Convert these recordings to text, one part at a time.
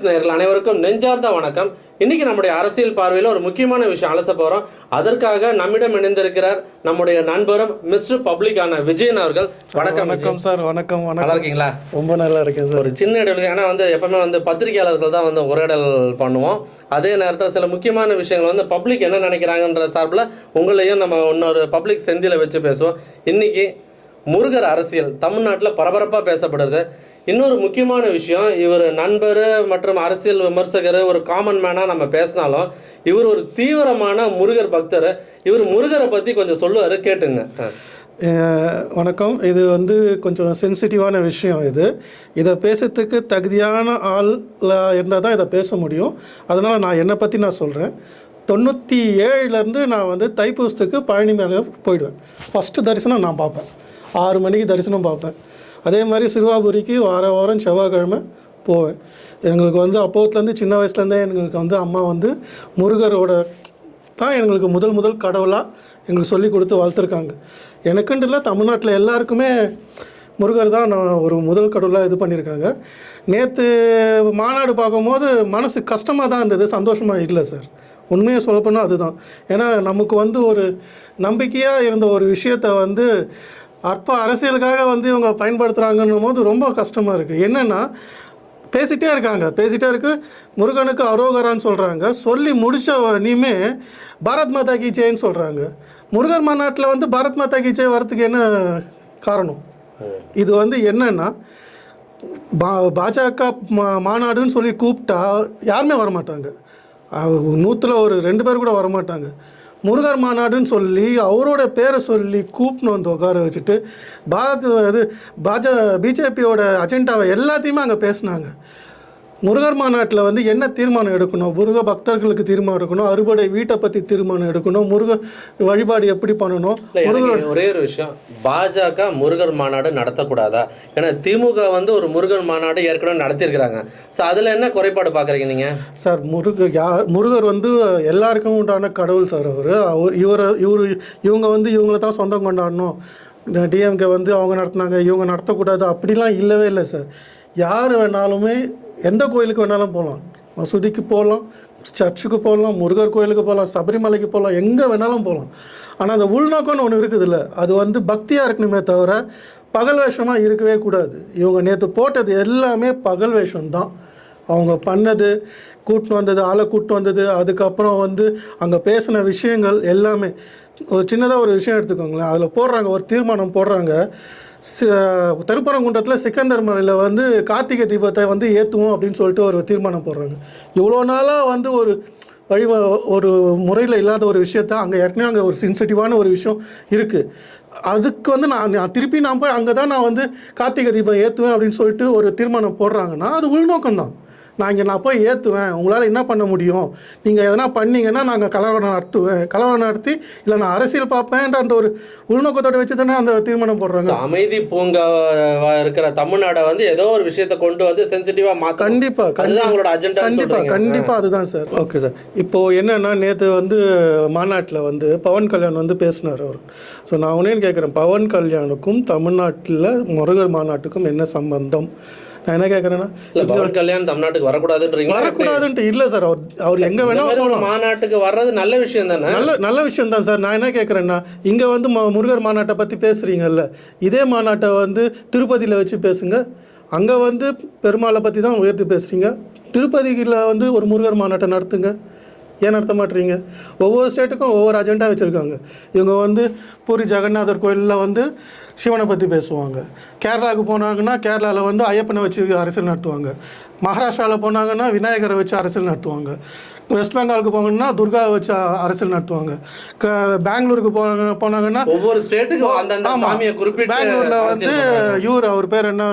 Politics நேயர்கள் அனைவருக்கும் நெஞ்சார்ந்த வணக்கம். இன்னைக்கு நம்முடைய அரசியல் பார்வையில் ஒரு முக்கியமான விஷயம் அலச போறோம். அதற்காக நம்மிடம் இணைந்திருக்கிறார் நம்முடைய நண்பரும் மிஸ்டர் பப்ளிக்கான விஜயன் அவர்கள். வணக்கம். வணக்கம் சார் வணக்கம் நல்லா இருக்கீங்களா? ரொம்ப நல்லா இருக்கேன் சார். ஒரு சின்ன இடைவெளி. ஏன்னா வந்து எப்பவுமே வந்து பத்திரிகையாளர்கள் தான் வந்து உரையாடல் பண்ணுவோம். அதே நேரத்தில் சில முக்கியமான விஷயங்கள் வந்து பப்ளிக் என்ன நினைக்கிறாங்கன்ற சார்பில் உங்களையும் நம்ம இன்னொரு பப்ளிக் செந்தில வச்சு பேசுவோம். இன்னைக்கு முருகர் அரசியல் தமிழ்நாட்டில் பரபரப்பாக பேசப்படுது. இன்னொரு முக்கியமான விஷயம் இவர் நண்பர் மற்றும் அரசியல் விமர்சகர் ஒரு காமன் மேனாக நம்ம பேசினாலும் இவர் ஒரு தீவிரமான முருகர் பக்தர். இவர் முருகரை பற்றி கொஞ்சம் சொல்லுவார் கேட்டுங்க. வணக்கம். இது வந்து கொஞ்சம் சென்சிட்டிவான விஷயம் இது. இதை பேசுறதுக்கு தகுதியான ஆள் இருந்தால் தான் இதை பேச முடியும். அதனால் நான் என்னை பற்றி நான் சொல்கிறேன் தொண்ணூற்றி ஏழுலேருந்து நான் வந்து தைப்பூசத்துக்கு பழனி மேலே போயிடுவேன். ஃபஸ்ட்டு தரிசனம் நான் பார்ப்பேன். ஆறு மணிக்கு தரிசனம் பார்ப்பேன். அதே மாதிரி சிறுவாபுரிக்கு வார வாரம் செவ்வாய்க்கிழமை போவேன். எங்களுக்கு வந்து அப்போத்துலேருந்து சின்ன வயசுலேருந்தே எங்களுக்கு வந்து அம்மா வந்து முருகரோட தான் எங்களுக்கு முதல் முதல் கடவுளாக எங்களுக்கு சொல்லி கொடுத்து வளர்த்துருக்காங்க. எனக்குன்ட்டு இல்லை தமிழ்நாட்டில் எல்லாருக்குமே முருகர் தான் நான் ஒரு முதல் கடவுளாக இது பண்ணியிருக்காங்க நேற்று மாநாடு பார்க்கும்போது மனசு கஷ்டமாக தான் இருந்தது சந்தோஷமாக இல்லை சார். உண்மையை சொல்லப்போனால் அதுதான். ஏன்னா நமக்கு வந்து ஒரு நம்பிக்கையாக இருந்த ஒரு விஷயத்த வந்து அற்ப அரசியலுக்காக வந்து இவங்க பயன்படுத்துகிறாங்கன்னும் போது ரொம்ப கஷ்டமாக இருக்குது என்னென்னா பேசிகிட்டே இருக்காங்க. பேசிகிட்டே இருக்கு. முருகனுக்கு அரோகரான்னு சொல்கிறாங்க சொல்லி முடித்த நீமே பாரத் மாதா கி ஜெயின்னு சொல்கிறாங்க முருகர் மாநாட்டில் வந்து பாரத் மாதா கி ஜெய் வரத்துக்கு என்ன காரணம்? இது வந்து என்னென்னா பா பாஜக மா மாநாடுன்னு சொல்லி கூப்பிட்டா யாருமே வரமாட்டாங்க. நூற்றில் ஒரு ரெண்டு பேர் கூட வரமாட்டாங்க. முருகர் மாநாடுன்னு சொல்லி அவரோட பேரை சொல்லி கூப்பிட்டு வந்து உட்கார வச்சுட்டு பாரத் இது பாஜ பிஜேபியோட அஜெண்டாவை எல்லாத்தையுமே அங்கே பேசினாங்க. முருகர் மாநாட்டில் வந்து என்ன தீர்மானம் எடுக்கணும்? முருக பக்தர்களுக்கு தீர்மானம் எடுக்கணும்? அறுபடை வீட்டை பற்றி தீர்மானம் எடுக்கணும்? முருக வழிபாடு எப்படி பண்ணணும்? எனக்கு ஒரே ஒரு விஷயம். பாஜக முருகர் மாநாடு நடத்தக்கூடாதா? ஏன்னா திமுக வந்து ஒரு முருகர் மாநாடு ஏற்கனவே நடத்தியிருக்கிறாங்க. ஸோ அதில் என்ன குறைபாடு பார்க்குறீங்க நீங்கள் சார் முருகர் யார் முருகர் வந்து எல்லாருக்கும் உண்டான கடவுள் சார் அவர். அவர் இவர் இவர் இவங்க வந்து இவங்கள தான் சொந்தம் கொண்டாடணும். டிஎம்கே வந்து அவங்க நடத்துனாங்க இவங்க நடத்தக்கூடாது அப்படிலாம் இல்லவே இல்லை சார். யார் வேணாலுமே எந்த கோயிலுக்கு வேணாலும் போகலாம். மசூதிக்கு போகலாம் சர்ச்சுக்கு போகலாம் முருகர் கோயிலுக்கு போகலாம் சபரிமலைக்கு போகலாம் எங்கே வேணாலும் போகலாம். ஆனால் அந்த உள்நோக்கம்னு ஒன்று இருக்குதுல்ல அது வந்து பக்தியாக இருக்கணுமே தவிர பகல் வேஷமாக இருக்கவே கூடாது. இவங்க நேற்று போட்டது எல்லாமே பகல் வேஷம்தான். அவங்க பண்ணது கூட்டு வந்தது ஆளை கூட்டு வந்தது அதுக்கப்புறம் வந்து அங்கே பேசின விஷயங்கள் எல்லாமே. ஒரு சின்னதாக ஒரு விஷயம் எடுத்துக்கோங்களேன். அதில் போடுறாங்க ஒரு தீர்மானம் போடுறாங்க. திருப்பரங்குன்றத்தில் சிக்கந்தர் முறையில் வந்து கார்த்திகை தீபத்தை வந்து ஏற்றுவோம் அப்படின்னு சொல்லிட்டு ஒரு தீர்மானம் போடுறாங்க. இவ்வளோ நாளாக வந்து ஒரு வழி ஒரு முறையில் இல்லாத ஒரு விஷயத்த அங்கே ஏற்கனவே அங்கே ஒரு சென்சிட்டிவான ஒரு விஷயம் இருக்குது அதுக்கு வந்து நான் நான் திருப்பி நான் போய் அங்கே தான் நான் வந்து கார்த்திகை தீபம் ஏற்றுவேன் அப்படின்னு சொல்லிட்டு ஒரு தீர்மானம் போடுறாங்கன்னா அது உள்நோக்கம் தான் நான் இங்கே நான் போய் ஏற்றுவேன் உங்களால் என்ன பண்ண முடியும்? நீங்கள் எதனா பண்ணீங்கன்னா நாங்கள் கலவரம் நடத்துவேன். கலவரம் நடத்தி இல்லை நான் அரசியல் பார்ப்பேன்ற அந்த ஒரு உள்நோக்கத்தோட வச்சு தானே அந்த தீர்மானம் போடுறாங்க. அமைதி பூங்காவா இருக்கிற தமிழ்நாடை வந்து ஏதோ ஒரு விஷயத்தை கொண்டு வந்து சென்சிட்டிவா மாத்த கண்டிப்பா அதுதான் கண்டிப்பா அவங்களோட அஜெண்டா கண்டிப்பா கண்டிப்பா அதுதான் சார். ஓகே சார் இப்போ என்னன்னா நேற்று வந்து மாநாட்டில் வந்து பவன் கல்யாண் வந்து பேசினார் அவர். ஸோ நான் உடனே கேட்குறேன் பவன் கல்யாணுக்கும் தமிழ்நாட்டில் முருகர் மாநாட்டுக்கும் என்ன சம்பந்தம்? நான் என்ன கேட்குறேன்னா பவன் கல்யாண் தமிழ்நாட்டுக்கு வரக்கூடாதுன்றீங்களா வரக்கூடாதுன்ட்டு இல்லை சார் அவர் அவர் எங்கே இந்த வேணால் மாதிரி ஒரு போகலாம் மாநாட்டுக்கு வர்றது நல்ல விஷயம் தானே? நல்ல நல்ல விஷயம் தான் சார். நான் என்ன கேட்குறேன்னா இங்கே வந்து ம- முருகர் மாநாட்டை பற்றி பேசுகிறீங்கல்ல இதே மாநாட்டை வந்து திருப்பதியில் வச்சு பேசுங்க. அங்கே வந்து பெருமாளை பற்றி தான் உயர்த்தி பேசுகிறீங்க திருப்பதியில் வந்து ஒரு முருகர் மாநாட்டை நடத்துங்க. ஏன் நடத்த மாட்டீங்க? ஒவ்வொரு ஸ்டேட்டுக்கும் ஒவ்வொரு அஜெண்டா வச்சுருக்காங்க. இவங்க வந்து பூரி ஜெகநாதர் கோயிலில் வந்து சிவனை பற்றி பேசுவாங்க. கேரளாவுக்கு போனாங்கன்னா கேரளாவில் வந்து ஐயப்பனை வச்சு அரசியல் நடத்துவாங்க. மகாராஷ்டிராவில் போனாங்கன்னா விநாயகரை வச்சு அரசியல் நடத்துவாங்க. வெஸ்ட் பெங்காலுக்கு போனாங்கன்னா துர்காவை வச்சு அரசியல் நடத்துவாங்க. க பெங்களூருக்கு போனாங்க போனாங்கன்னா ஒவ்வொரு ஸ்டேட்டுக்கும் அந்தந்த ஆமா. சாமியை குறிப்பிட்டு பெங்களூர்ல வந்து இவர் அவர் பேர் என்ன?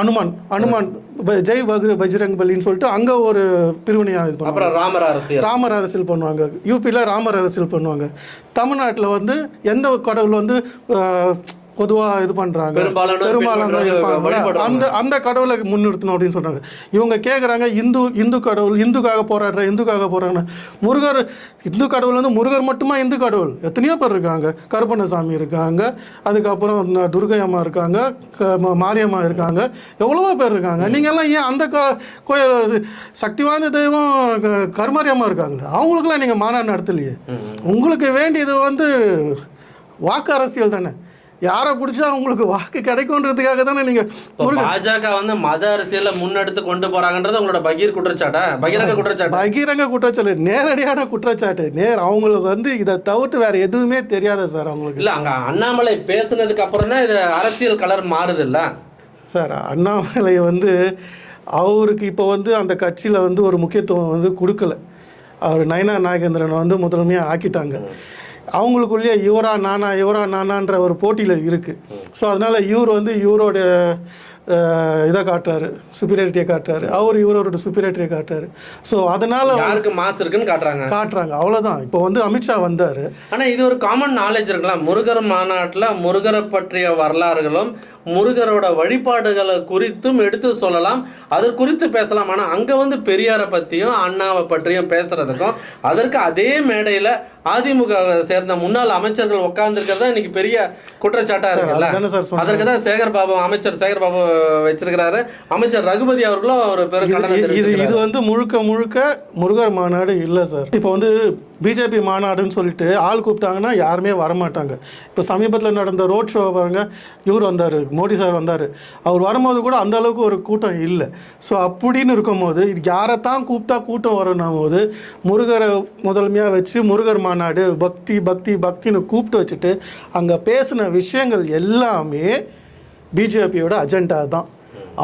அனுமான். அனுமான். ஜெய் பக்ரு பஜ்ரங் பலின்னு சொல்லிட்டு அங்கே ஒரு பிரிவினையாக இது பண்ணுவாங்க. ராமர் அரசியல். ராமர் அரசியல் பண்ணுவாங்க. யூபியில் ராமர் அரசியல் பண்ணுவாங்க. தமிழ்நாட்டில் வந்து எந்த கடவுள் வந்து பொதுவாக இது பண்ணுறாங்க பெரும்பாலான. அந்த அந்த கடவுளை முன்னிறுத்தணும் அப்படின்னு சொல்றாங்க. இவங்க கேட்குறாங்க இந்து இந்து கடவுள் இந்துக்காக போராடுற இந்துக்காக போறாங்க முருகர் இந்து கடவுள் வந்து முருகர் மட்டுமா இந்து கடவுள்? எத்தனையோ பேர் இருக்காங்க. கருப்பண்ணசாமி இருக்காங்க. அதுக்கப்புறம் துர்கை அம்மா இருக்காங்க. மாரியம்மா இருக்காங்க. எவ்வளவோ பேர் இருக்காங்க. நீங்க எல்லாம் ஏன் அந்த கோயில் சக்தி வாய்ந்த தெய்வம் க- கருமாரி அம்மா இருக்காங்களே? அவங்களுக்குலாம் நீங்கள் மாநாடு நடத்தலையே. உங்களுக்கு வேண்டியது வந்து வாக்கு அரசியல் தானே. யாரை பிடிச்சா உங்களுக்கு வாக்கு கிடைக்கும்ன்றதுக்காக தானே இப்போ பாஜக வந்து மத அரசியல முன்னெடுத்து கொண்டு போறாங்கன்றது உங்களோட பகீர் குற்றச்சாட்டா? பகிரங்க குற்றச்சாட்டு. பகிரங்க குற்றச்சாட்டு நேரடியான குற்றச்சாட்டு. நேர் அவங்களுக்கு வந்து இதை தவிர்த்து வேற எதுவுமே தெரியாத சார் அவங்களுக்கு. இல்ல அங்க அண்ணாமலை பேசுனதுக்கு அப்புறம் தான் இது அரசியல் கலர் மாறுது இல்ல சார் அண்ணாமலை வந்து அவருக்கு இப்போ வந்து அந்த கட்சியில் வந்து ஒரு முக்கியத்துவம் வந்து கொடுக்கல. அவர் நயனா நாகேந்திரனை வந்து முதன்மையாக ஆக்கிட்டாங்க. அவங்களுக்குள்ளேயே இவரா நானா இவரா நானான்ற ஒரு போட்டியில் இருக்குது ஸோ அதனால் இவர் வந்து இவரோட இதை காட்டுறாரு சுப்பீரியாரிட்டியை காட்டுறாரு. அவர் இவரோட சுப்பீரியாரிட்டியை காட்டுறாரு. ஸோ அதனால் யாருக்கு மாசு இருக்குன்னு காட்டுறாங்க? காட்டுறாங்க. அவ்வளோதான் இப்போ வந்து அமித்ஷா வந்தார். ஆனா இது ஒரு காமன் நாலேஜ் இருக்கலாம் முருகர் மாநாட்டுல முருகரை பற்றிய வரலாறுகளும் முருகரோட வழிபாடுகளை குறித்தும் எடுத்து சொல்லலாம். அது குறித்து பேசலாம். ஆனா அங்க வந்து பெரியாரை பத்தியும் அண்ணாவை பற்றியும் பேசுறதுக்கும் அதற்கு அதே மேடையில அதிமுக சேர்ந்த முன்னாள் அமைச்சர்கள் உட்கார்ந்துருக்கிறதா இன்னைக்கு பெரிய குற்றச்சாட்டா இருக்குல்ல? அதற்கு தான் சேகர் பாபு அமைச்சர் சேகர் பாபு வச்சிருக்கிறாரு. அமைச்சர் ரகுபதி அவர்களும் ஒரு பெரும் இது இது. வந்து முழுக்க முழுக்க முருகர் மாநாடு இல்லை சார். இப்போ வந்து பிஜேபி மாநாடுன்னு சொல்லிட்டு ஆள் கூப்பிட்டாங்கன்னா யாருமே வரமாட்டாங்க. இப்போ சமீபத்தில் நடந்த ரோட் ஷோ பாருங்க இவர் வந்தார் மோடி சார் வந்தார். அவர் வரும்போது கூட அந்த அளவுக்கு ஒரு கூட்டம் இல்லை. ஸோ அப்படின்னு இருக்கும்போது யாரைத்தான் கூப்பிட்டா கூட்டம் வரணும் போது முருகரை முதன்மையாக வச்சு முருகர் மாநாடு பக்தி பக்தி பக்தின்னு கூப்பிட்டு வச்சுட்டு அங்கே பேசின விஷயங்கள் எல்லாமே பிஜேபியோட அஜெண்டா தான்.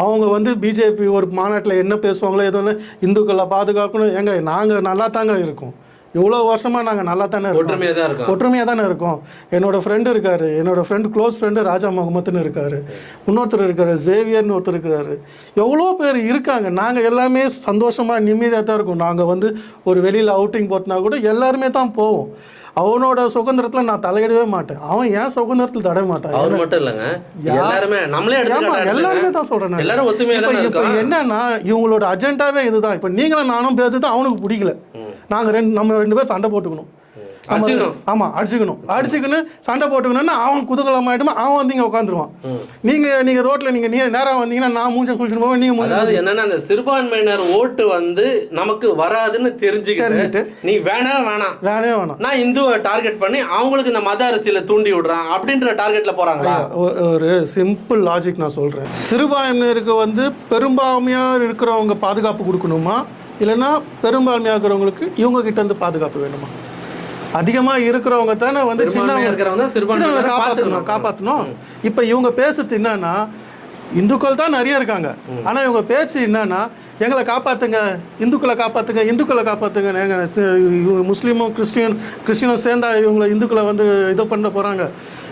அவங்க வந்து பிஜேபி ஒரு மாநாட்டில் என்ன பேசுவாங்களோ எதுவும் இந்துக்களை பாதுகாக்கணும். ஏங்க நாங்கள் நல்லா தாங்க இருக்கோம். இவ்வளோ வருஷமாக நாங்கள் நல்லா தானே இருக்கோம். ஒற்றுமையா தான் இருக்கும். ஒற்றுமையாக தானே இருக்கோம். என்னோட ஃப்ரெண்டு இருக்காரு. என்னோட ஃப்ரெண்டு க்ளோஸ் ஃப்ரெண்டு ராஜா முகமதுன்னு இருக்காரு. இன்னொருத்தர் இருக்காரு ஜேவியர்னு ஒருத்தர் இருக்கிறாரு எவ்வளோ பேர் இருக்காங்க. நாங்கள் எல்லாமே சந்தோஷமாக நிம்மதியாக தான் இருக்கோம். நாங்கள் வந்து ஒரு வெளியில் அவுட்டிங் போட்டினா கூட எல்லாருமே தான் போவோம். அவனோட சுதந்திரத்தில் நான் தலையிடவே மாட்டேன். அவன் ஏன் சுதந்திரத்தில் தடவை மாட்டான். அவர் மட்டும் இல்லைங்க. எல்லாருமே நம்மளே எல்லாருமே. தான் சொல்றேன் நான். எல்லாரும் ஒத்துமையா இப்போ என்னன்னா இவங்களோட அஜெண்டாவே இதுதான். இப்போ நீங்களும் நானும் பேசுறது அவனுக்கு பிடிக்கல. ம். நாங்க ரெண்டு நம்ம ரெண்டு பேரும் சண்டை போட்டுக்கணும் நம்ம- அடிச்சுக்கணும். ஆமா அடிச்சுக்கணும் அடிச்சுக்கணும் சண்டை போட்டுக்கணும்னா அவன் குதூகலம் ஆயிடுமா அவன் வந்து இங்க உட்காந்துருவான் ம். நீங்க நீங்க ரோட்ல நீங்க நீ நேரா வந்தீங்கன்னா நான் மூஞ்ச குளிச்சுட்டு போவேன் நீங்க மூஞ்ச அதாவது என்னன்னா அந்த சிறுபான்மையினர் ஓட்டு வந்து நமக்கு வராதுன்னு தெரிஞ்சுக்கிட்டு. நீ வேணா வேணாம் வேணவே வேணாம் நான் இந்துவை டார்கெட் பண்ணி அவங்களுக்கு இந்த மத அரசியல தூண்டி விடுறான் அப்படின்ற டார்கெட்ல போறாங்களா ஒ- ஒரு சிம்பிள் லாஜிக் நான் சொல்கிறேன் சிறுபான்மையினருக்கு வந்து பெரும்பான்மையாக இருக்கிறவங்க பாதுகாப்பு கொடுக்கணுமா இல்லைன்னா பெரும்பான்மையாக இருக்கிறவங்களுக்கு இவங்க கிட்ட இருந்து பாதுகாப்பு வேணுமா? அதிகமாக இருக்கிறவங்க தானே வந்து சின்ன காப்பாற்றணும். காப்பாற்றணும் இப்போ இவங்க பேசுறது என்னன்னா இந்துக்கள் தான் நிறைய இருக்காங்க. ஆனால் இவங்க பேச்சு என்னன்னா எங்களை காப்பாத்துங்க இந்துக்களை காப்பாத்துங்க இந்துக்களை காப்பாத்துங்க எங்க சி- முஸ்லீமும் கிறிஸ்டியன் கிறிஸ்டியனும் சேர்ந்தா இவங்களை இந்துக்களை வந்து இது பண்ண போகிறாங்க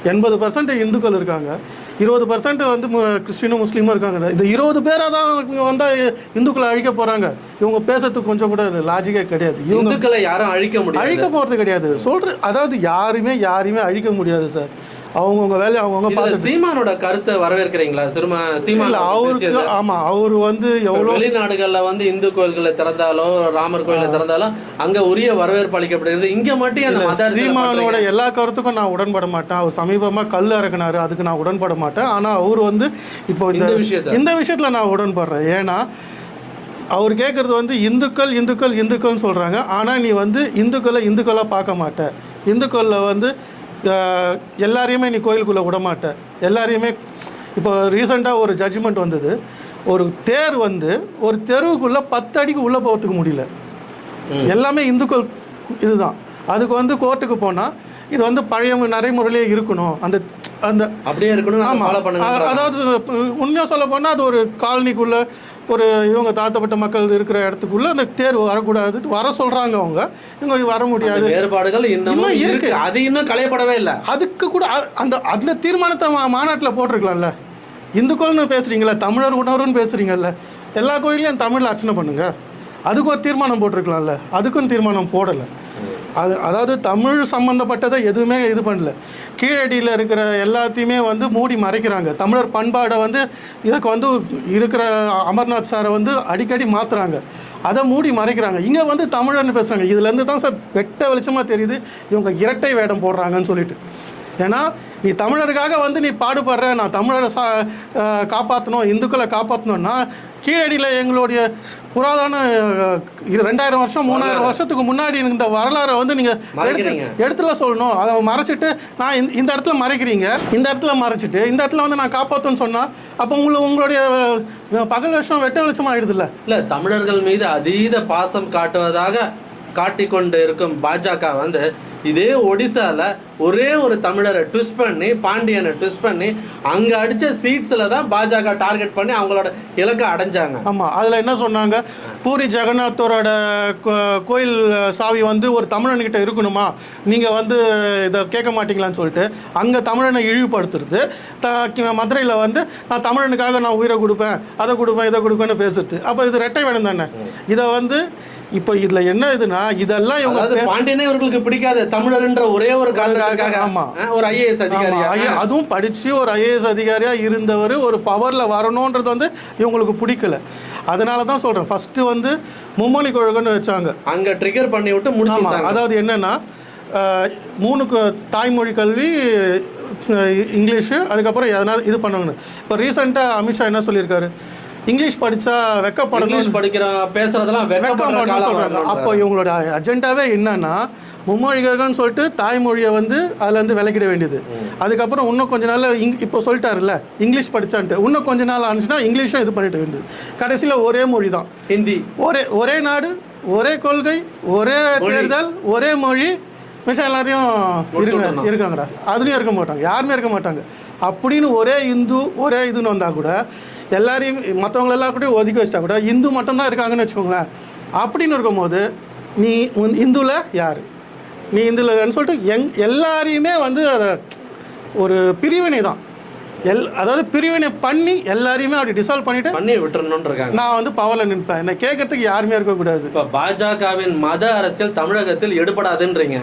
எண்பது பர்சன்ட் இந்துக்கள் இருக்காங்க. இருபது பர்சன்ட் வந்து கிறிஸ்டினும் முஸ்லீமும் இருக்காங்க. இந்த இருபது பேராக தான் வந்தால் இந்துக்களை அழிக்க போகிறாங்க இவங்க பேசுறதுக்கு கொஞ்சம் கூட லாஜிக்கே கிடையாது. இவங்க இந்துக்களை யாரும் அழிக்க முடியாது. அழிக்க போகிறது கிடையாது. சொல்ற அதாவது யாருமே யாரையுமே அழிக்க முடியாது சார் அவங்கவுங்க வேலையை அவங்கவுங்க பார்த்துட்டு சீமானோட கருத்தை வரவேற்கிறீங்களா? சிறுமா சீமான் அவருக்கு. ஆமாம் அவர் வந்து எவ்வளோ வெளிநாடுகள்ல வந்து இந்து கோயில்களை திறந்தாலும் ராமர் கோயிலை திறந்தாலும் அங்க உரிய வரவேற்பு அளிக்கப்படுகிறது. இங்க மட்டும் அந்த சீமானோட. எல்லா கருத்துக்கும் நான் உடன்பட மாட்டேன். அவர் சமீபமாக கல் இறக்குனாரு அதுக்கு நான் உடன்பட மாட்டேன். ஆனால் அவர் வந்து இப்போ இந்த விஷயத்த. இந்த விஷயத்தில் நான் உடன்படுறேன். ஏன்னா அவர் கேட்குறது வந்து இந்துக்கள் இந்துக்கள் இந்துக்கள்னு சொல்கிறாங்க ஆனால் நீ வந்து இந்துக்களை இந்துக்களாக பார்க்க மாட்ட. இந்துக்களில் வந்து எல்லாரையுமே நீ கோயிலுக்குள்ளே விட மாட்ட எல்லாரையுமே இப்போ ரீசெண்டாக ஒரு ஜட்ஜ்மெண்ட் வந்தது. ஒரு தேர் வந்து ஒரு தெருவுக்குள்ளே பத்து அடிக்கு உள்ளே போகிறதுக்கு முடியல. எல்லாமே இந்துக்கள் இதுதான். அதுக்கு வந்து கோர்ட்டுக்கு போனால் இது வந்து பழைய நடைமுறையிலே இருக்கணும். அந்த அந்த அப்படியே இருக்கணும் ஆமாம் அதாவது உண்மையாக சொல்ல போனால் அது ஒரு காலனிக்குள்ள ஒரு இவங்க தாழ்த்தப்பட்ட மக்கள் இருக்கிற இடத்துக்குள்ள அந்த தேர்வு வரக்கூடாது வர சொல்கிறாங்க அவங்க. இவங்க வர முடியாது. வேறுபாடுகள் இன்னும் இருக்கு. அது இன்னும் களையப்படவே இல்லை. அதுக்கு கூட அந்த அந்த தீர்மானத்தை மாநாட்டில் போட்டிருக்கலாம்ல. இந்துக்கள்னு பேசுகிறீங்களா தமிழர் உணர்வுன்னு பேசுகிறீங்கல்ல எல்லா கோயிலையும் தமிழில் அர்ச்சனை பண்ணுங்க. அதுக்கு ஒரு தீர்மானம் போட்டிருக்கலாம்ல. அதுக்கும் தீர்மானம் போடலை. அது அதாவது தமிழ் சம்மந்தப்பட்டதை எதுவுமே இது பண்ணல. கீழடியில் இருக்கிற எல்லாத்தையுமே வந்து மூடி மறைக்கிறாங்க. தமிழர் பண்பாடை வந்து இதுக்கு வந்து இருக்கிற அமர்நாத் சாரை வந்து அடிக்கடி மாற்றுறாங்க அதை மூடி மறைக்கிறாங்க. இங்கே வந்து தமிழர்னு பேசுகிறாங்க இதுலேருந்து தான் சார் வெட்ட வெளிச்சமாக தெரியுது. இவங்க இரட்டை வேடம் போடுறாங்கன்னு சொல்லிட்டு. ஏன்னா நீ தமிழருக்காக வந்து நீ பாடுபடுற நான் தமிழரை சா காப்பாற்றணும் இந்துக்களை காப்பாற்றணும்னா கீழடியில் எங்களுடைய புராதன ரெண்டாயிரம் வருஷம் மூணாயிரம் வருஷத்துக்கு முன்னாடி இந்த வரலாறை வந்து நீங்கள் எடுத்து. இடத்துல சொல்லணும். அதை மறைச்சிட்டு நான் இந்த- இடத்துல மறைக்கிறீங்க. இந்த இடத்துல மறைச்சிட்டு இந்த இடத்துல வந்து நான் காப்பாற்றுன்னு சொன்னால் அப்போ உங்களுக்கு உங்களுடைய பகல் வருஷம் வெட்ட வெளிச்சம் ஆயிடுதுல்ல? இல்ல தமிழர்கள் மீது அதீத பாசம் காட்டுவதாக காட்டிக்கொண்டு இருக்கும் பாஜக வந்து இதே ஒடிசால ஒரே ஒரு தமிழரை ட்விஸ்ட் பண்ணி பாண்டியனை ட்விஸ்ட் பண்ணி அங்க அடிச்ச சீட்ஸ்ல தான் பாஜக டார்கெட் பண்ணி அவங்களோட இலக்கை அடைஞ்சாங்க. ஆமாம் அதில் என்ன சொன்னாங்க? பூரி ஜெகநாத்தரோட கோயில் சாவி வந்து ஒரு தமிழன்கிட்ட இருக்கணுமா? நீங்கள் வந்து இதை கேட்க மாட்டீங்களான்னு சொல்லிட்டு அங்கே தமிழனை இழிவுபடுத்துறது. த மதுரையில் வந்து நான் தமிழனுக்காக நான் உயிரை கொடுப்பேன் அதை கொடுப்பேன் இதை கொடுப்பேன்னு பேசுறது அப்போ இது ரெட்டை வேணும் தானே? இதை வந்து இப்போ இதில் என்ன இதுனா இதெல்லாம் இவங்க பாண்டியனே இவர்களுக்கு பிடிக்காது. தமிழர்ன்ற ஒரே ஒரு காரணத்துக்காக ஆமா. அஹ், ஒரு ஐஏஎஸ் அதிகாரி அதுவும் படித்து ஒரு ஐஏஎஸ் அதிகாரியாக இருந்தவர் ஒரு பவரில் வரணுன்றது வந்து இவங்களுக்கு பிடிக்கல. அதனால தான் சொல்கிறேன் ஃபஸ்ட்டு வந்து மும்மொழி கொள்கைன்னு வச்சாங்க. அங்க ட்ரிகர் பண்ணி விட்டு ஆமாம் முடிச்சுட்டாங்க அதாவது என்னென்னா மூணு தாய்மொழி கல்வி இங்கிலீஷு அதுக்கப்புறம் எதனா இது பண்ணுவாங்கன்னு இப்போ ரீசெண்டாக அமித்ஷா என்ன சொல்லியிருக்காரு? இங்கிலீஷ் படித்தா வெக்கப்படணும் இங்கிலீஷ் படிக்கிற பேசுறதெல்லாம் சொல்கிறாங்க வரணும்ன்றாங்க. அப்போ இவங்களோட அஜெண்டாவே என்னன்னா மும்மொழிகள்னு சொல்லிட்டு தாய்மொழியை வந்து அதுலேருந்து விலக்கிட வேண்டியது. அதுக்கப்புறம் இன்னும் கொஞ்ச நாள் இங் இப்போ சொல்லிட்டாருல்ல இங்கிலீஷ் படிச்சான்ட்டு. இன்னும் கொஞ்ச நாள் ஆனிச்சுன்னா இங்கிலீஷும் இது பண்ணிட்டு வேண்டியது. கடைசியில் ஒரே மொழி தான் ஹிந்தி. ஒரே ஒரே நாடு ஒரே கொள்கை ஒரே தேர்தல் ஒரே மொழி. மிச்சம் எல்லாத்தையும். இருக்காங்கடா. அதுலேயும் இருக்க மாட்டாங்க. யாருமே இருக்க மாட்டாங்க. அப்படின்னு ஒரே இந்து ஒரே இதுன்னு வந்தால் கூட எல்லாரையும் மற்றவங்க எல்லா கூடயும் ஒதுக்கி வச்சிட்டா கூட இந்து மட்டும்தான் இருக்காங்கன்னு வச்சுக்கோங்களேன். அப்படின்னு இருக்கும்போது நீ இந்துவில் யார்? நீ இந்துலன்னு சொல்லிட்டு எங் எல்லாரையுமே வந்து அதை ஒரு பிரிவினை தான். எல் அதாவது பிரிவினை பண்ணி எல்லாரையுமே அப்படி டிசால்வ் பண்ணிவிட்டு பண்ணி விட்டுறணும்னு இருக்காங்க நான் வந்து பவரில் நிற்பேன். என்னை கேட்கறதுக்கு யாருமே இருக்கக்கூடாது இப்ப பாஜகவின் மத அரசியல் தமிழகத்தில் எடுபடாதுன்றீங்க.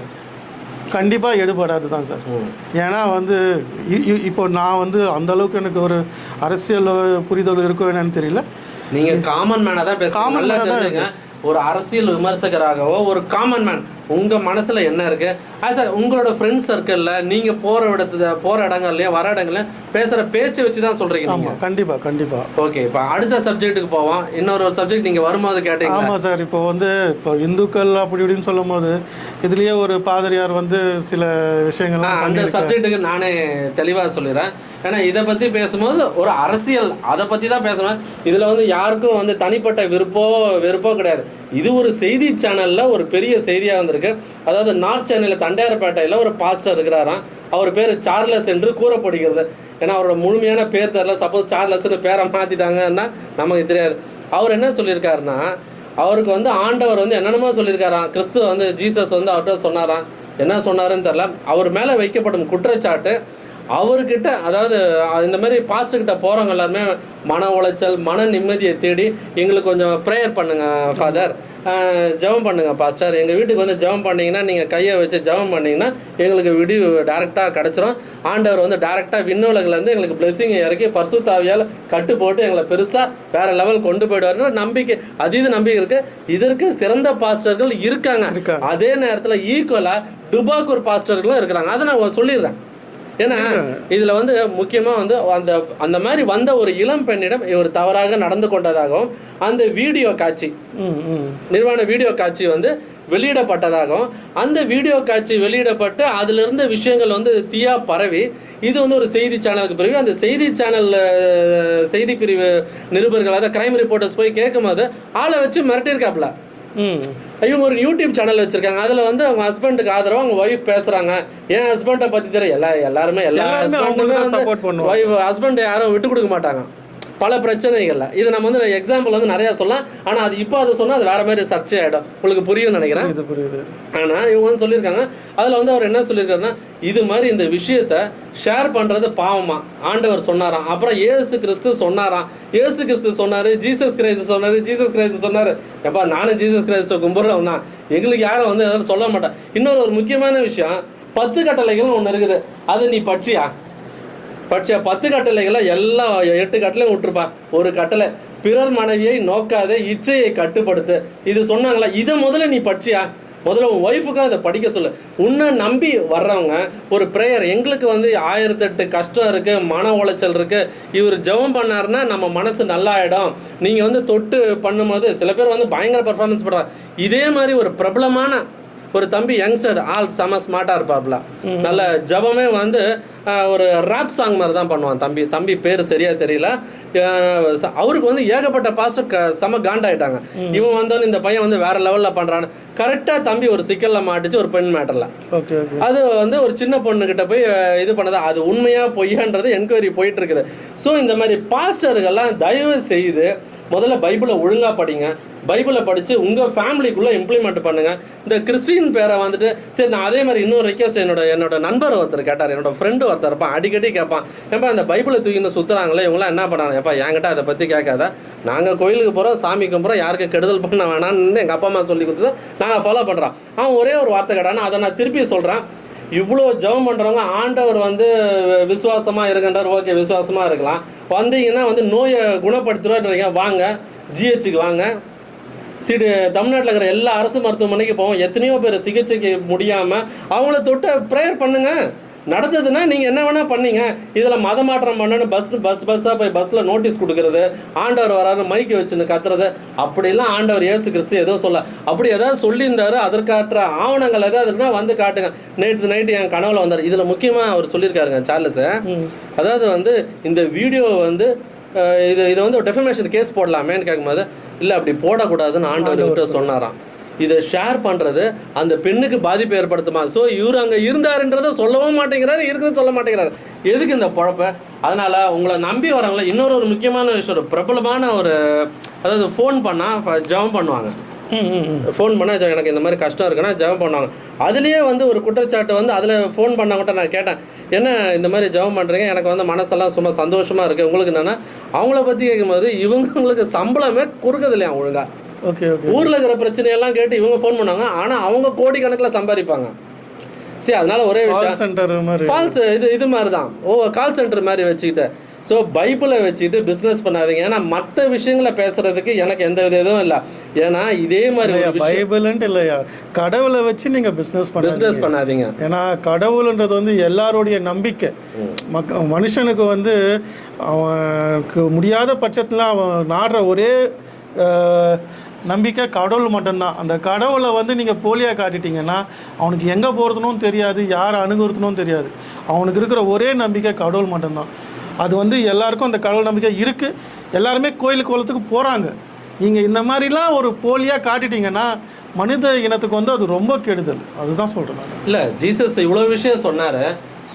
கண்டிப்பாக எடுபடாது தான் சார். ஏன்னா வந்து இப்போ நான் வந்து அந்த அளவுக்கு எனக்கு ஒரு அரசியல் புரிதல் இருக்கோ என்னன்னு தெரியல. நீங்க காமன் மேனா தான் நல்லா man-ஆ தான் ஒரு அரசியல் விமர்சகராகவோ ஒரு காமன் மேன் உங்க மனசுல என்ன இருக்கு? ஆஸ் உங்களோட ஃப்ரெண்ட்ஸ் சர்க்கிள்ல நீங்க போற இடத்துல போற இடங்கள்லயும் வர இடங்கள்ல பேசுற பேச்சு வச்சு தான் சொல்றீங்க நீங்க. ஆமாம் கண்டிப்பாக கண்டிப்பாக ஓகே இப்போ அடுத்த சப்ஜெக்ட்டுக்கு போவோம். இன்னொரு ஒரு சப்ஜெக்ட் நீங்க வரும்போது கேட்டீங்க ஆமாம் சார் இப்போ வந்து இப்போ இந்துக்கள் அப்படி இப்படின்னு சொல்லும் போது இதுலேயே ஒரு பாதிரியார் வந்து சில விஷயங்கள்லாம் அந்த. சப்ஜெக்ட்டுக்கு நானே தெளிவாக சொல்லிடுறேன். ஏன்னா இதை பற்றி பேசும்போது ஒரு அரசியல் அதை பற்றி தான் பேசணும். இதில் வந்து யாருக்கும் வந்து தனிப்பட்ட விருப்போ வெறுப்போ கிடையாது. இது ஒரு செய்தி சேனலில் ஒரு பெரிய செய்தியாக வந்திருக்கு. அதாவது நார்த் சென்னையில் தண்டையார்பேட்டையில் ஒரு பாஸ்டர் இருக்கிறாராம். அவர் பேர் சார்லஸ் என்று கூறப்படுகிறது. ஏன்னா அவரோட முழுமையான பேர் தெரில சப்போஸ் சார்லஸ்னு பேரை மாற்றிட்டாங்கன்னா நமக்கு தெரியாது. அவர் என்ன சொல்லியிருக்காருன்னா அவருக்கு வந்து ஆண்டவர் வந்து என்னென்னமோ சொல்லியிருக்காராம். கிறிஸ்துவ வந்து ஜீசஸ் வந்து அவர்கிட்ட சொன்னாராம். என்ன சொன்னாருன்னு தெரில அவர் மேலே வைக்கப்படும் குற்றச்சாட்டு அவர்கிட்ட அதாவது இந்த மாதிரி பாஸ்டர்கிட்ட போகிறவங்க எல்லாருமே மன உளைச்சல் மன நிம்மதியை தேடி எங்களுக்கு கொஞ்சம் ப்ரேயர் பண்ணுங்க ஃபாதர் ஜெபம் பண்ணுங்க பாஸ்டர் எங்கள் வீட்டுக்கு வந்து ஜெபம் பண்ணீங்கன்னா நீங்கள் கையை வச்சு ஜெபம் பண்ணீங்கன்னா எங்களுக்கு விடிவு டேரெக்டாக கிடச்சிரும். ஆண்டவர் வந்து டேரெக்டாக விண்ணுலகிலேருந்து எங்களுக்கு blessing இறக்கி பரிசுத்தாவியால் கட்டு போட்டு எங்களை பெருசாக வேற லெவல் கொண்டு போயிடுவாருன்னு நம்பிக்கை அதீத நம்பிக்கை இருக்கு. இதற்கு சிறந்த பாஸ்டர்கள் இருக்காங்க. இருக்காங்க. அதே நேரத்தில் ஈக்குவலாக டுபாக்கூர் பாஸ்டர்களும் இருக்கிறாங்க. அதை நான் சொல்லிடுறேன். ஏன்னா இதுல வந்து முக்கியமா வந்து அந்த அந்த மாதிரி வந்த ஒரு இளம் பெண்ணிடம் இவர் தவறாக நடந்து கொண்டதாகவும் அந்த வீடியோ காட்சி நிர்வாண வீடியோ காட்சி வந்து வெளியிடப்பட்டதாகவும் அந்த வீடியோ காட்சி வெளியிடப்பட்டு அதுல இருந்த விஷயங்கள் வந்து தீயா பரவி இது வந்து ஒரு செய்தி சேனலுக்கு பிறகு அந்த செய்தி சேனல்ல செய்தி பிரிவு நிருபர்கள் அதாவது கிரைம் ரிப்போர்ட்டர்ஸ் போய் கேட்கும்போது ஆளை வச்சு மிரட்டியிருக்காப்புல. ம் இவங்க ஒரு யூடியூப் சேனல் வச்சிருக்காங்க. அதுல வந்து அவங்க ஹஸ்பண்டுக்கு ஆதரவா அவங்க ஒய்ஃப் பேசுறாங்க. என் ஹஸ்பண்டை பத்தி தெரியும். எல்லா எல்லாருமே எல்லா ஹஸ்பண்ட் யாரும் விட்டு கொடுக்க மாட்டாங்க. பல பிரச்சனைகள்ல. இது நம்ம வந்து எக்ஸாம்பிள் வந்து நிறைய சொல்லலாம். ஆனா அது இப்போ அது சொன்னா அது வேற மாதிரி சர்ச்சை ஆயிடும் உங்களுக்கு புரியும்னு நினைக்கிறேன். புரியுது புரியுது. ஆனா இவங்க வந்து சொல்லியிருக்காங்க. அதுல வந்து அவர் என்ன சொல்லியிருக்காருன்னா இது மாதிரி இந்த விஷயத்த ஷேர் பண்றது பாவமா. ஆண்டவர் சொன்னாராம். அப்புறம் இயேசு கிறிஸ்து சொன்னாராம். இயேசு கிறிஸ்து சொன்னாரு ஜீசஸ் கிரைஸ்ட் சொன்னாரு ஜீசஸ் கிரைஸ்ட் சொன்னாரு. எப்பா நானும் ஜீசஸ் கிரைஸ்ட கும்பிடுறவன் தான். எங்களுக்கு யாரும் வந்து எதாவது சொல்ல மாட்டேன் இன்னொரு ஒரு முக்கியமான விஷயம் பத்து கட்டளைகள் ஒன்று இருக்குது. அது நீ பட்சியா பட்சியா பத்து கட்டளைகளை எல்லாம் எட்டு கட்டளையும் விட்டுருப்பா ஒரு கட்டளை பிறர் மனைவியை நோக்காதே இச்சையை கட்டுப்படுத்து. இது சொன்னாங்களா? இதை முதல்ல நீ பட்சியா முதல்ல உன் ஒய்ஃபுக்கும் அதை படிக்க சொல்லு. உன்னை நம்பி வர்றவங்க ஒரு ப்ரேயர் எங்களுக்கு வந்து ஆயிரத்தெட்டு கஷ்டம் இருக்கு மன உளைச்சல் இருக்கு. இவர் ஜெபம் பண்ணாருன்னா நம்ம மனசு நல்லா ஆயிடும் நீங்க வந்து தொட்டு பண்ணும்போது சில பேர் வந்து பயங்கர பெர்ஃபார்மன்ஸ் பண்றாங்க. இதே மாதிரி ஒரு பிரபலமான ஒரு தம்பி யங்ஸ்டர் ஆள் செம ஸ்மார்ட்டாக இருப்பாப்ல. நல்ல ஜபமே வந்து ஒரு ரேப் சாங் மாதிரி தான் பண்ணுவான். தம்பி தம்பி பேர் சரியா தெரியல. அவருக்கு வந்து ஏகப்பட்ட பாஸ்டர் க செம காண்டாயிட்டாங்க. இவன் வந்தோன்னு இந்த பையன் வந்து வேற லெவலில் பண்ணுறான்னு கரெக்டாக தம்பி ஒரு சிக்கலில் மாட்டுச்சு ஒரு பெண் மேட்டரில் அது வந்து ஒரு சின்ன பொண்ணுகிட்ட போய் இது பண்ணது? அது உண்மையா பொய்யான்றது என்கொயரி போயிட்டு இருக்குது ஸோ இந்த மாதிரி பாஸ்டர்கள்லாம் தயவு செய்து முதல்ல பைபிளை ஒழுங்கா படிங்க. பைபிளை படிச்சு உங்க ஃபேமிலிக்குள்ள இம்ப்ளிமெண்ட் பண்ணுங்க. இந்த கிறிஸ்டின் பேரை வந்துட்டு சரி நான் அதே மாதிரி இன்னொரு ரெக்வஸ்ட் என்னோட என்னோட நண்பர் ஒருத்தர் கேட்டார் என்னோட ஃப்ரெண்டு ஒருத்தர் இருப்பான் அடிக்கடி கேட்பான். ஏப்பா இந்த பைபிளை தூக்கின்னு சுற்றுறாங்களே இவங்களாம் என்ன பண்ணாங்க ஏப்பா என்கிட்ட அதை பற்றி கேட்காத? நாங்கள் கோயிலுக்கு போகிறோம் சாமி கும்புறோம் யாருக்கும் கெடுதல் பண்ண வேணாம்னு எங்கள் அப்பா அம்மா சொல்லி கொடுத்தது நாங்கள் ஃபாலோ பண்ணுறோம் அவன் ஒரே ஒரு வார்த்தை கேட்டானா அதை நான் திருப்பி சொல்கிறேன் இவ்வளோ ஜெபம் பண்ணுறவங்க ஆண்டவர் வந்து விசுவாசமாக இருக்கின்றார். ஓகே விசுவாசமாக இருக்கலாம். வந்தீங்கன்னா வந்து நோயை குணப்படுத்துறோன்றீங்க வாங்க ஜிஹெச்சுக்கு வாங்க. சிடு தமிழ்நாட்டில் இருக்கிற எல்லா அரசு மருத்துவமனைக்கு போவோம். எத்தனையோ பேர் சிகிச்சைக்கு முடியாமல் அவங்கள தொட்டு ப்ரேயர் பண்ணுங்கள் நடந்ததுன்னா நீங்கள் என்ன வேணால் பண்ணீங்க. இதில் மத மாற்றம் பண்ணணும் பஸ் பஸ் பஸ்ஸாக போய் பஸ்ஸில் நோட்டீஸ் கொடுக்கறது ஆண்டவர் வராரு மைக்கு வச்சுன்னு கத்துறது அப்படிலாம் ஆண்டவர் இயேசு கிறிஸ்து ஏதோ சொல்ல அப்படி ஏதாவது சொல்லியிருந்தாரு அதற்காற்ற ஆவணங்கள் ஏதாவது இருக்குன்னா வந்து காட்டுங்க. நேற்று நைட்டு என் கனவுல வந்தார். இதில் முக்கியமாக அவர் சொல்லியிருக்காருங்க சார்லஸ். அதாவது வந்து இந்த வீடியோ வந்து இது இது வந்து டெஃபமேஷன் கேஸ் போடலாமேன்னு கேட்கும்போது இல்லை அப்படி போடக்கூடாதுன்னு ஆண்டவர் சொன்னாராம். இதை ஷேர் பண்ணுறது அந்த பெண்ணுக்கு பாதிப்பு ஏற்படுத்துமா? ஸோ இவர் அங்கே இருந்தாருன்றதை சொல்லவும் மாட்டேங்கிறாரு இருக்குன்னு சொல்ல மாட்டேங்கிறாரு. எதுக்கு இந்த குழப்ப அதனால உங்களை நம்பி வரவங்கள இன்னொரு ஒரு முக்கியமான விஷயம் ஒரு பிரபலமான ஒரு அதாவது ஃபோன் பண்ணால் ஜெபம் பண்ணுவாங்க. ஃபோன் பண்ணால் எனக்கு இந்த மாதிரி கஷ்டம் இருக்குன்னா ஜெபம் பண்ணுவாங்க. அதுலேயே வந்து ஒரு குற்றச்சாட்டு வந்து அதில் ஃபோன் பண்ணவங்கள்ட்ட நான் கேட்டேன். என்ன இந்த மாதிரி ஜெபம் பண்ணுறீங்க எனக்கு வந்து மனசெல்லாம் சும்மா சந்தோஷமாக இருக்குது உங்களுக்கு என்னென்னா அவங்கள பற்றி கேட்கும்போது இவங்களுக்கு சம்பளமே கொடுக்கறது இல்லையா ஒழுங்கா? ஓகே ஓகே ஊரில் இருக்கிற பிரச்சனையெல்லாம் கேட்டு இவங்க ஃபோன் பண்ணாங்க. ஆனால் அவங்க கோடிக்கணக்கில் சம்பாதிப்பாங்க. சரி அதனால ஒரே விஷயம். கால் சென்டர் மாதிரி. ஃபால்ஸ் இது இது மாதிரி தான் ஓ கால் சென்டர் மாதிரி வச்சுக்கிட்டு. ஸோ பைபிளை வச்சுக்கிட்டு பிஸ்னஸ் பண்ணாதீங்க. ஏன்னா மற்ற விஷயங்களை பேசுறதுக்கு எனக்கு எந்த வித இதுவும் இல்லை. ஏன்னா இதே மாதிரி பைபிள்ன்ட்டு இல்லையா? கடவுளை வச்சு நீங்க பிஸ்னஸ் பிஸ்னஸ் பண்ண பண்ணாதீங்க. ஏன்னா கடவுள்ன்றது வந்து எல்லாருடைய நம்பிக்கை. மக்க மனுஷனுக்கு வந்து அவனுக்கு முடியாத பட்சத்தில் அவன் நாடுற ஒரே நம்பிக்கை கடவுள் மட்டும்தான். அந்த கடவுளை வந்து நீங்கள் போலியாக காட்டிட்டீங்கன்னா அவனுக்கு எங்கே போகிறதுனும் தெரியாது யாரை அணுகுறதுனும் தெரியாது. அவனுக்கு இருக்கிற ஒரே நம்பிக்கை கடவுள் மட்டும்தான். அது வந்து எல்லாருக்கும் அந்த கடவுள் நம்பிக்கை இருக்குது எல்லாருமே கோயில் குளத்துக்கு போகிறாங்க நீங்கள் இந்த மாதிரிலாம் ஒரு போலியாக காட்டிட்டீங்கன்னா மனித இனத்துக்கு வந்து அது ரொம்ப கெடுதல். அதுதான் சொல்கிறேன் இல்லை ஜீசஸ் இவ்வளோ விஷயம் சொன்னார்.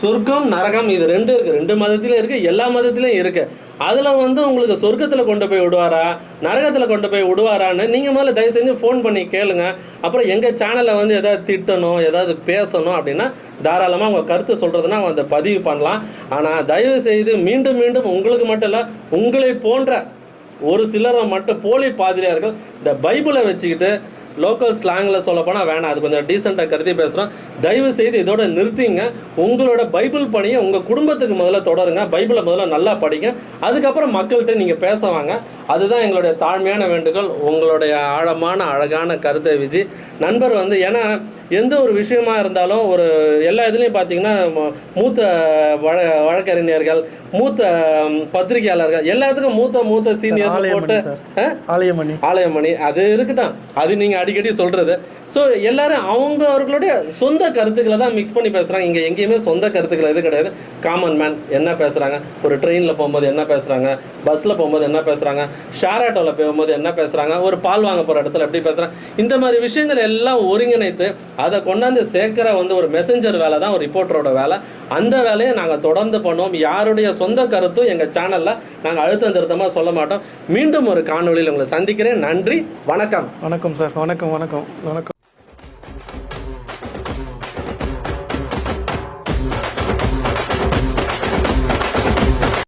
சொர்க்கம் நரகம் இது ரெண்டு இருக்கு. ரெண்டு மதத்திலும் இருக்குது எல்லா மதத்திலையும் இருக்குது அதில் வந்து உங்களுக்கு சொர்க்கத்தில் கொண்டு போய் விடுவாரா? நரகத்தில் கொண்டு போய் விடுவாரான்னு நீங்கள் முதல்ல தயவு செஞ்சு ஃபோன் பண்ணி கேளுங்க. அப்புறம் எங்கள் சேனலை வந்து எதாவது திட்டணும் ஏதாவது பேசணும் அப்படின்னா தாராளமாக உங்கள் கருத்து சொல்றதுன்னா அதை பதிவு பண்ணலாம். ஆனால் தயவு செய்து மீண்டும் மீண்டும் உங்களுக்கு மட்டும் இல்லை உங்களை போன்ற ஒரு சிலரை மட்டும் போலி பாதிரியார்கள் இந்த பைபிளை வச்சுக்கிட்டு லோக்கல் ஸ்லாங்கில் சொல்லப்போனால் வேணாம். அது கொஞ்சம் டீசெண்டாக கருதி பேசுகிறோம் தயவு செய்து இதோட நிறுத்திங்க. உங்களோட பைபிள் பணியை உங்கள் குடும்பத்துக்கு முதல்ல தொடருங்க. பைபிளை முதல்ல நல்லா படிங்க. அதுக்கப்புறம் மக்கள்கிட்ட நீங்கள் பேச வாங்க. அதுதான் எங்களுடைய தாழ்மையான வேண்டுகோள். உங்களுடைய ஆழமான அழகான கருத்தை விஜி. நண்பர் வந்து ஏன்னா எந்த ஒரு விஷயமா இருந்தாலும் ஒரு எல்லா இதுலேயும் பார்த்தீங்கன்னா மூத்த வழ வழக்கறிஞர்கள் மூத்த பத்திரிகையாளர்கள் எல்லாத்துக்கும் மூத்த மூத்த சீனியர் போட்டு? ஆலயமணி. ஆலயமணி. அது இருக்கட்டும். அது நீங்க அடிக்கடி சொல்றது. ஸோ எல்லாரும் அவங்க அவர்களுடைய சொந்த கருத்துக்களை தான் மிக்ஸ் பண்ணி பேசுகிறாங்க இங்கே எங்கேயுமே சொந்த கருத்துக்கள் எது கிடையாது. காமன் மேன் என்ன பேசுகிறாங்க ஒரு ட்ரெயினில் போகும்போது என்ன பேசுகிறாங்க பஸ்ஸில் போகும்போது என்ன பேசுகிறாங்க ஷேர் ஆட்டோவில் போகும்போது என்ன பேசுகிறாங்க ஒரு பால் வாங்க போகிற இடத்துல எப்படி பேசுகிறாங்க இந்த மாதிரி விஷயங்கள் எல்லாம் ஒருங்கிணைத்து அதை கொண்டாந்து சேர்க்கிற வந்து ஒரு மெசஞ்சர் வேலை தான் ஒரு ரிப்போர்ட்டரோட வேலை. அந்த வேலையை நாங்கள் தொடர்ந்து பண்ணுவோம். யாருடைய சொந்த கருத்தும் எங்கள் சேனலில் நாங்கள் அழுத்தம் திருத்தமாக சொல்ல மாட்டோம். மீண்டும் ஒரு காணொளியில் உங்களை சந்திக்கிறேன். நன்றி. வணக்கம். வணக்கம் சார். வணக்கம் வணக்கம். வணக்கம்.